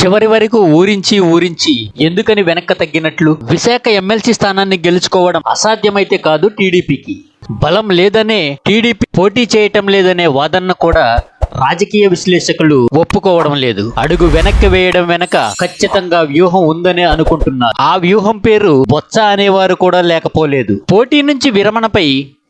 చివరి వరకు ఊరించి ఊరించి ఎందుకని వెనక్కి తగ్గినట్లు? విశాఖ ఎమ్మెల్సీ స్థానాన్ని గెలుచుకోవడం అసాధ్యమైతే కాదు టీడీపీకి. బలం లేదనే టీడీపీ పోటీ చేయటం లేదనే వాదన కూడా రాజకీయ విశ్లేషకులు ఒప్పుకోవడం లేదు. అడుగు వెనక్కి వేయడం వెనక ఖచ్చితంగా వ్యూహం ఉందనే అనుకుంటున్నారు. ఆ వ్యూహం పేరు బొత్స అనేవారు కూడా లేకపోలేదు. పోటీ నుంచి విరమణపై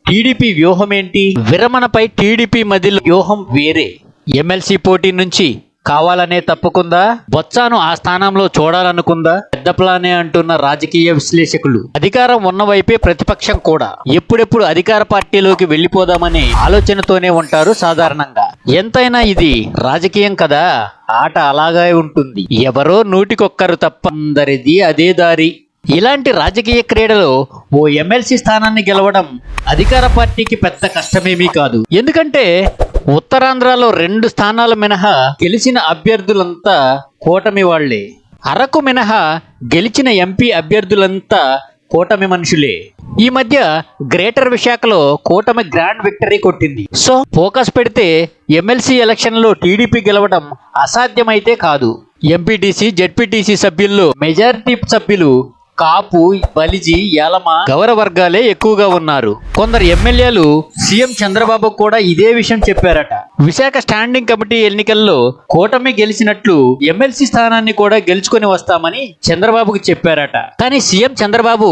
టీడీపీ వ్యూహం ఏంటి విరమణపై టీడీపీ మధ్యలో వ్యూహం వేరే. ఎమ్మెల్సీ పోటీ నుంచి కావాలనే తప్పుకుందా? బొత్సాను ఆ స్థానంలో చూడాలనుకుందా? పెద్ద ప్లానే అంటున్న రాజకీయ విశ్లేషకులు. అధికారం ఉన్న వైపే ప్రతిపక్షం కూడా. ఎప్పుడెప్పుడు అధికార పార్టీలోకి వెళ్ళిపోదామనే ఆలోచనతోనే ఉంటారు సాధారణంగా. ఎంతైనా ఇది రాజకీయం కదా? ఆట అలాగే ఉంటుంది. ఎవరో నూటికొక్కరు తప్ప అందరిది అదే దారి. ఇలాంటి రాజకీయ క్రీడలో ఓ ఎమ్మెల్సీ స్థానాన్ని గెలవడం అధికార పార్టీకి పెద్ద కష్టమేమీ కాదు. ఎందుకంటే ఉత్తరాంధ్రలో రెండు స్థానాలు మినహా గెలిచిన అభ్యర్థులంతా కూటమి వాళ్ళే అరకు మినహా గెలిచిన ఎంపీ అభ్యర్థులంతా కూటమి మనుషులే. ఈ మధ్య గ్రేటర్ విశాఖలో కూటమి గ్రాండ్ విక్టరీ కొట్టింది. సో ఫోకస్ పెడితే ఎమ్మెల్సీ ఎలక్షన్లో టీడీపీ గెలవడం అసాధ్యమైతే కాదు. ఎంపీటీసీ జెడ్పీటీసీ సభ్యుల్లో మెజారిటీ సభ్యులు కాపు బలిజి ఏలమ గౌర వర్గాలే ఎక్కువగా ఉన్నారు. కొందరు ఎమ్మెల్యేలు సీఎం చంద్రబాబు కూడా ఇదే విషయం చెప్పారట. విశాఖ స్టాండింగ్ కమిటీ ఎన్నికల్లో కూటమి గెలిచినట్లు ఎమ్మెల్సీ స్థానాన్ని కూడా గెలుచుకొని వస్తామని చంద్రబాబుకు చెప్పారట. కానీ సీఎం చంద్రబాబు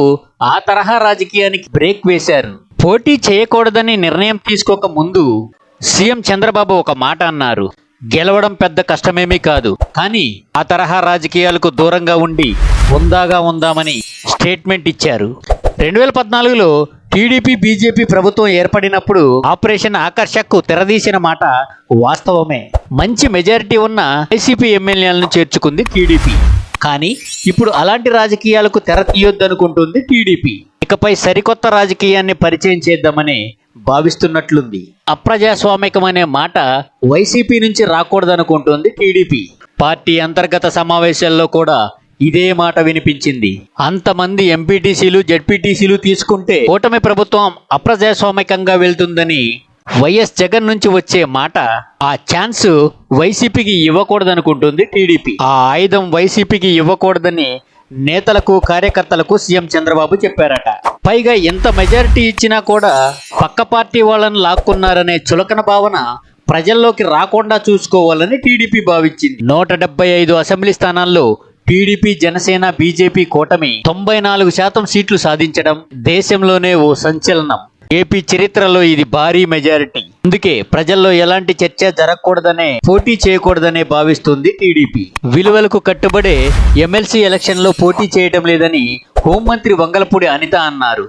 ఆ తరహా రాజకీయానికి బ్రేక్ వేశారు. పోటీ చేయకూడదని నిర్ణయం తీసుకోక ముందు సీఎం చంద్రబాబు ఒక మాట అన్నారు. గెలవడం పెద్ద కష్టమేమీ కాదు. కానీ ఆ తరహా రాజకీయాలకు దూరంగా ఉండి ఉందాగా ఉందామని స్టేట్మెంట్ ఇచ్చారు. రెండు వేల పద్నాలుగులో టీడీపీ బీజేపీ ప్రభుత్వం ఏర్పడినప్పుడు ఆపరేషన్ ఆకర్షక్కు తెరదీసిన మాట వాస్తవమే. మంచి మెజారిటీ ఉన్న వైసీపీ ఎమ్మెల్యేలను చేర్చుకుంది టీడీపీ. కానీ ఇప్పుడు అలాంటి రాజకీయాలకు తెర తీయొద్దనుకుంటుంది టీడీపీ. ఇకపై సరికొత్త రాజకీయాన్ని పరిచయం చేద్దామని భావిస్తున్నట్లుంది. అప్రజాస్వామికం అనే మాట వైసీపీ నుంచి రాకూడదనుకుంటుంది టీడీపీ. పార్టీ అంతర్గత సమావేశాల్లో కూడా ఇదే మాట వినిపించింది. అంతమంది ఎంపీటీసీలు జడ్పీటీసీలు తీసుకుంటే కూటమి ప్రభుత్వం అప్రజాస్వామికంగా వెళ్తుందని వైఎస్ జగన్ నుంచి వచ్చే మాట ఆ ఛాన్స్ వైసీపీకి ఇవ్వకూడదనుకుంటుంది టీడీపీ. ఆ ఆయుధం వైసీపీకి ఇవ్వకూడదని నేతలకు కార్యకర్తలకు సీఎం చంద్రబాబు చెప్పారట. పైగా ఎంత మెజారిటీ ఇచ్చినా కూడా పక్క పార్టీ వాళ్ళని లాక్కున్నారనే చులకన భావన ప్రజల్లోకి రాకుండా చూసుకోవాలని టీడీపీ భావించింది. నూట డెబ్బై ఐదు అసెంబ్లీ స్థానాల్లో టీడీపీ జనసేన బీజేపీ కూటమి తొంభై నాలుగు శాతం సీట్లు సాధించడం దేశంలోనే ఓ సంచలనం. ఏపీ చరిత్రలో ఇది భారీ మెజారిటీ. అందుకే ప్రజల్లో ఎలాంటి చర్చ జరగకూడదనే పోటీ చేయకూడదనే భావిస్తుంది టీడీపీ. విలువలకు కట్టుబడే ఎమ్మెల్సీ ఎలక్షన్లో పోటీ చేయడం లేదని హోంమంత్రి వంగలపూడి అనిత అన్నారు.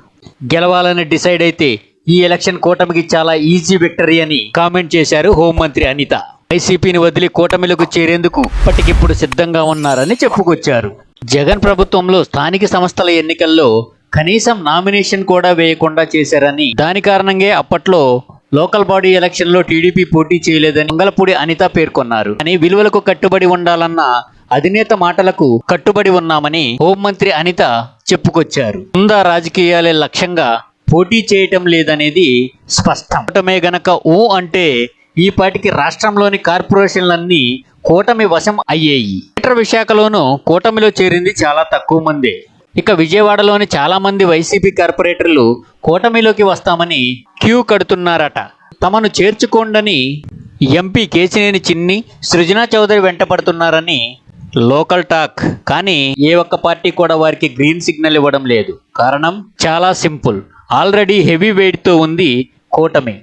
గెలవాలని డిసైడ్ అయితే ఈ ఎలక్షన్ కూటమికి చాలా ఈజీ విక్టరీ అని కామెంట్ చేశారు హోంమంత్రి అనిత. వైసీపీని వదిలి కూటమిలకు చేరేందుకు ఇప్పటికిప్పుడు సిద్ధంగా ఉన్నారని చెప్పుకొచ్చారు. జగన్ ప్రభుత్వంలో స్థానిక సంస్థల ఎన్నికల్లో కనీసం నామినేషన్ కూడా వేయకుండా చేశారని దాని కారణంగా అప్పట్లో లోకల్ బాడీ ఎలక్షన్లో టీడీపీ పోటీ చేయలేదని మంగళపూడి అనిత పేర్కొన్నారు. అని విలువలకు కట్టుబడి ఉండాలన్న అధినేత మాటలకు కట్టుబడి ఉన్నామని హోంమంత్రి అనిత చెప్పుకొచ్చారు. ముందా రాజకీయాలే లక్ష్యంగా పోటీ చేయటం లేదనేది స్పష్టం. గనక ఊ అంటే ఈ రాష్ట్రంలోని కార్పొరేషన్లన్నీ కూటమి వశం అయ్యేయి. ఇతర విశాఖలోనూ కూటమిలో చేరింది చాలా తక్కువ మందే. ఇక విజయవాడలోని చాలామంది వైసీపీ కార్పొరేటర్లు కూటమిలోకి వస్తామని క్యూ కడుతున్నారట. తమను చేర్చుకోండని ఎంపీ కేసినేని చిన్ని సృజనా చౌదరి వెంటపడుతున్నారని లోకల్ టాక్. కానీ ఏ ఒక్క పార్టీ కూడా వారికి గ్రీన్ సిగ్నల్ ఇవ్వడం లేదు. కారణం చాలా సింపుల్. ఆల్రెడీ హెవీ వెయిట్తో ఉంది కూటమి.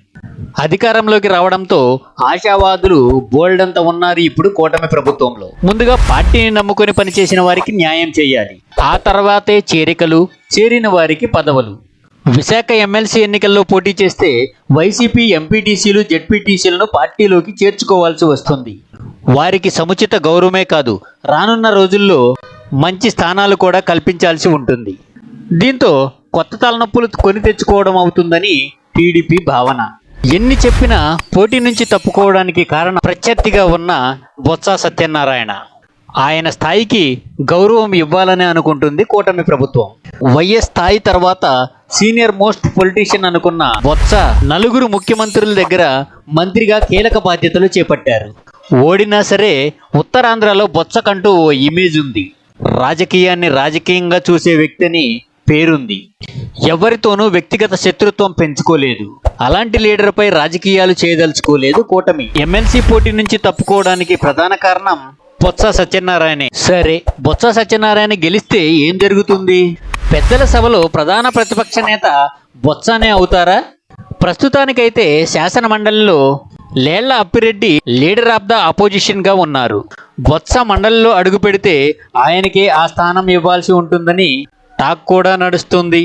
అధికారంలోకి రావడంతో ఆశావాదులు బోల్డంత ఉన్నారు ఇప్పుడు కూటమి ప్రభుత్వంలో. ముందుగా పార్టీని నమ్ముకొని పనిచేసిన వారికి న్యాయం చేయాలి. ఆ తర్వాతే చేరికలు చేరిన వారికి పదవులు. విశాఖ ఎమ్మెల్సీ ఎన్నికల్లో పోటీ చేస్తే వైసీపీ ఎంపీటీసీలు జెడ్పీటీసీలను పార్టీలోకి చేర్చుకోవాల్సి వస్తుంది. వారికి సముచిత గౌరవమే కాదు రానున్న రోజుల్లో మంచి స్థానాలు కూడా కల్పించాల్సి ఉంటుంది. దీంతో కొత్త తలనొప్పులు కొని తెచ్చుకోవడం అవుతుందని టీడీపీ భావన. ఎన్ని చెప్పినా పోటీ నుంచి తప్పుకోవడానికి కారణం ప్రత్యర్థిగా ఉన్న బొత్స సత్యనారాయణ. ఆయన స్థాయికి గౌరవం ఇవ్వాలని అనుకుంటుంది కూటమి ప్రభుత్వం. వైఎస్ స్థాయి తర్వాత సీనియర్ మోస్ట్ పొలిటీషియన్ అనుకున్న బొత్స నలుగురు ముఖ్యమంత్రుల దగ్గర మంత్రిగా కీలక బాధ్యతలు చేపట్టారు. ఓడినా సరే ఉత్తరాంధ్రలో బొత్సకంటూ ఓ ఇమేజ్ ఉంది. రాజకీయాన్ని రాజకీయంగా చూసే వ్యక్తిని పేరుంది. ఎవరితోనూ వ్యక్తిగత శత్రుత్వం పెంచుకోలేదు. అలాంటి లీడర్పై రాజకీయాలు చేయదలుచుకోలేదు కూటమి. ఎమ్మెల్సీ పోటీ నుంచి తప్పుకోవడానికి ప్రధాన కారణం బొత్స సత్యనారాయణే. సరే బొత్స సత్యనారాయణ గెలిస్తే ఏం జరుగుతుంది? పెద్దల సభలో ప్రధాన ప్రతిపక్ష నేత బొత్సనే అవుతారా? ప్రస్తుతానికైతే శాసన మండలిలో Lella Appireddy leader of the అపోజిషన్గా ఉన్నారు. బొత్స మండలిలో అడుగు పెడితే ఆయనకే ఆ స్థానం ఇవ్వాల్సి ఉంటుందని టాక్ కూడా నడుస్తుంది.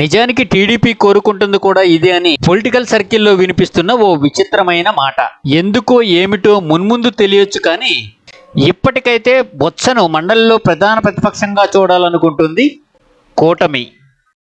నిజానికి టీడీపీ కోరుకుంటుంది కూడా ఇదే అని పొలిటికల్ సర్కిల్లో వినిపిస్తున్న ఓ విచిత్రమైన మాట. ఎందుకో ఏమిటో మున్ముందు తెలియచ్చు కానీ ఇప్పటికైతే బొత్సను మండలిలో ప్రధాన ప్రతిపక్షంగా చూడాలనుకుంటుంది కూటమి.